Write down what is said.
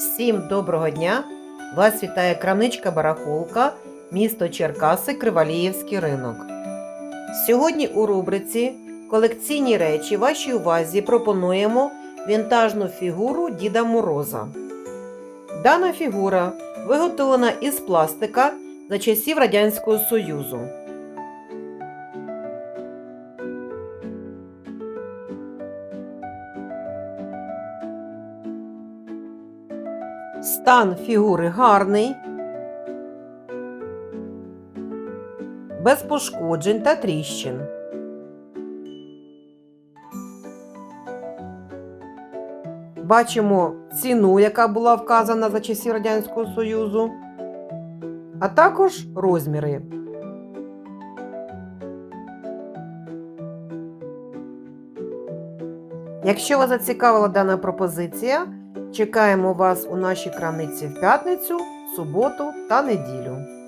Всім доброго дня! Вас вітає крамничка Барахолка, місто Черкаси, Криваліївський ринок. Сьогодні у рубриці Колекційні речі вашій увазі пропонуємо вінтажну фігуру Діда Мороза. Дана фігура виготовлена із пластика за часів Радянського Союзу. Стан фігури гарний, без пошкоджень та тріщин. Бачимо ціну, яка була вказана за часів Радянського Союзу, а також розміри. Якщо вас зацікавила дана пропозиція, чекаємо вас у нашій крамниці в п'ятницю, суботу та неділю.